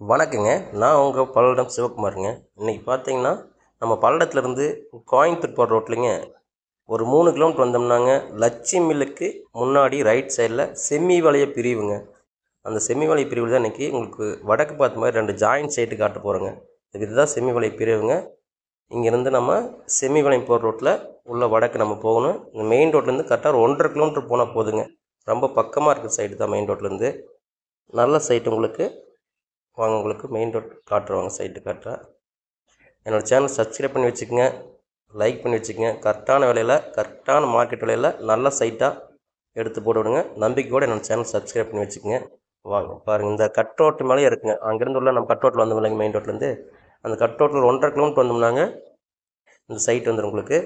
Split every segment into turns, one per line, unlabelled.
வணக்கங்க. நான் உங்கள் பல்லடம் சிவகுமாருங்க. இன்றைக்கி பார்த்தீங்கன்னா நம்ம பல்லடத்துலேருந்து கோயம்புத்தூர் போகிற ரோட்லைங்க. ஒரு மூணு கிலோமீட்டர் வந்தோம்னாங்க. லட்சி மில்லுக்கு முன்னாடி ரைட் சைடில் செம்மி வளைய பிரிவுங்க. அந்த செம்மி வளைய பிரிவு தான் இன்றைக்கி உங்களுக்கு வடக்கு பார்த்த மாதிரி ரெண்டு ஜாயிண்ட் சைட்டு காட்ட போகிறோங்க இதுதான் செம்மி வளைய பிரிவுங்க. இங்கேருந்து நம்ம செம்மி வளையம் போகிற ரோட்டில் உள்ள வடக்கு நம்ம போகணும். இந்த மெயின் ரோட்லேருந்து கரெக்டாக ஒரு ஒன்றரை கிலோமீட்டர் போனால் போதுங்க. ரொம்ப பக்கமாக இருக்கிற சைடு தான் மெயின் ரோட்லேருந்து நல்ல சைட்டு உங்களுக்கு வாங்க உங்களுக்கு மெயின் ரோட் காட்டுறவாங்க சைட்டு காட்டுறேன் என்னோடய சேனல் சப்ஸ்கிரைப் பண்ணி வச்சுக்கோங்க லைக் பண்ணி வச்சுக்கோங்க. கரெக்டான விலையில் கரெக்டான மார்க்கெட் விலையில் நல்ல சைட்டாக எடுத்து போட்டு விடுங்க. நம்பிக்கையோடு என்னோடய சேனல் சப்ஸ்கிரைப் பண்ணி வச்சுக்கோங்க. வாங்க பாருங்கள் இந்த கட் ரோட்டு மேலே இருக்குங்க. அங்கேருந்து உள்ள நம்ம கட் ரோட்டில் வந்தோம் இல்லைங்க மெயின் ரோட்லேருந்து அந்த கட் ரோட்டில் ஒன்றரை கிலோமீட்டர் வந்தோம்னாங்க இந்த சைட் வந்துடும் உங்களுக்கு.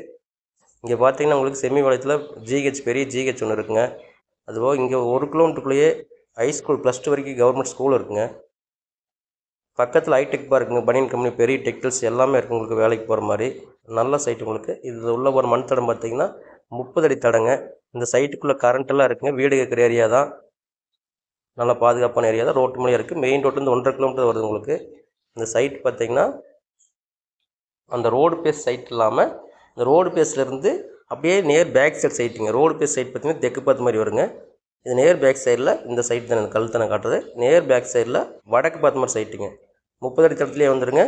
இங்கே பார்த்தீங்கன்னா உங்களுக்கு செமி வளையத்தில் ஜிஹெச் பெரிய ஜிஹெச் ஒன்று இருக்குங்க. அதுபோக இங்கே ஒரு கிலோமீட்டருக்குள்ளேயே ஹை ஸ்கூல் ப்ளஸ் டூ வரைக்கும் கவர்மெண்ட் ஸ்கூல் இருக்குங்க. பக்கத்தில் ஹைடெக் பார்க்குங்க பனியன் கம்பெனி பெரிய டெக்டைல்ஸ் எல்லாமே இருக்குது உங்களுக்கு வேலைக்கு போகிற மாதிரி. நல்ல சைட் உங்களுக்கு. இது உள்ள ஒரு மண் தடம் பார்த்தீங்கன்னா முப்பது அடி தடங்க. இந்த சைட்டுக்குள்ளே கரண்ட்டெல்லாம் இருக்குங்க. வீடு கேட்குற ஏரியா தான். நல்லா பாதுகாப்பான ஏரியா தான். ரோட்டு மொழியாக இருக்குது மெயின் ரோட்லேருந்து ஒன்றரை கிலோமீட்டர் வருது உங்களுக்கு. இந்த சைட் பார்த்தீங்கன்னா அந்த ரோடு பேஸ் சைட் இல்லாமல் இந்த ரோடு பேஸ்லேருந்து அப்படியே நேர் பேக் சைடு சைட்டுங்க ரோடு பேஸ் சைட் பார்த்திங்கன்னா தெற்கு பார்த்த மாதிரி வருங்க. இது நேர் பேக் சைடில் இந்த சைட் தான் இந்த கல் காட்டுறது? நேர் பேக் சைடில் வடக்கு பார்த்த மாதிரி சைட்டுங்க முப்பது அடி தளத்துலேயே வந்துடுங்க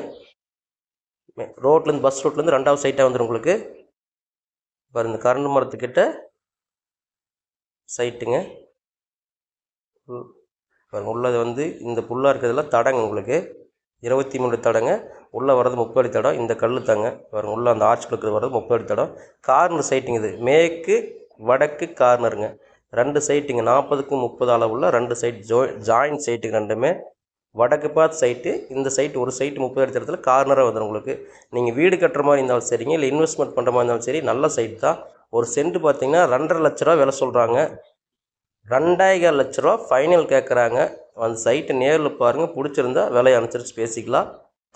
ரோட்லேருந்து பஸ் ரோட்லேருந்து ரெண்டாவது சைட்டாக வந்துடும் உங்களுக்கு. பாரு இந்த கரண்ட் மரத்துக்கிட்ட சைட்டுங்க பாருங்க உள்ளது வந்து இந்த புல்லாக இருக்கிறதுல தடங்க உங்களுக்கு. இருபத்தி மூணு தடங்க. உள்ளே வர்றது முப்பது அடி தடம். இந்த கல் தாங்க. பாருங்க உள்ளே அந்த ஆர்ச் கொடுக்குறது வர்றது முப்பது அடி தடம். கார்னர் சைட்டுங்க இது. மேற்கு வடக்கு கார்னருங்க ரெண்டு சைட்டுங்க நாற்பதுக்கு முப்பது அளவுள்ள ரெண்டு சைட் ஜோ ஜாயிண்ட் சைட்டுங்க ரெண்டுமே வடக்கு பார்த்து சைட்டு இந்த சைட் ஒரு சைட்டு முப்பது அடி கார்னராக வந்துடும் உங்களுக்கு. நீங்கள் வீடு கட்டுற மாதிரி இருந்தாலும் சரிங்க இல்லை இன்வெஸ்ட்மெண்ட் பண்ணுற மாதிரி இருந்தாலும் சரி நல்ல சைட் தான். ஒரு சென்ட் பார்த்தீங்கன்னா ரெண்டரை லட்ச ரூபா விலை சொல்கிறாங்க ரெண்டாயிரம் லட்ச ரூபா ஃபைனல் கேட்குறாங்க அந்த சைட்டை நேரில் பாருங்கள் பிடிச்சிருந்தா விலையை அனுசரித்து பேசிக்கலாம்.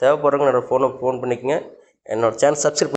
தேவைப்படுறவங்க என்னோடய ஃபோனை ஃபோன் பண்ணிக்கங்க. என்னோடய சேனல் சப்ஸ்கிரைப்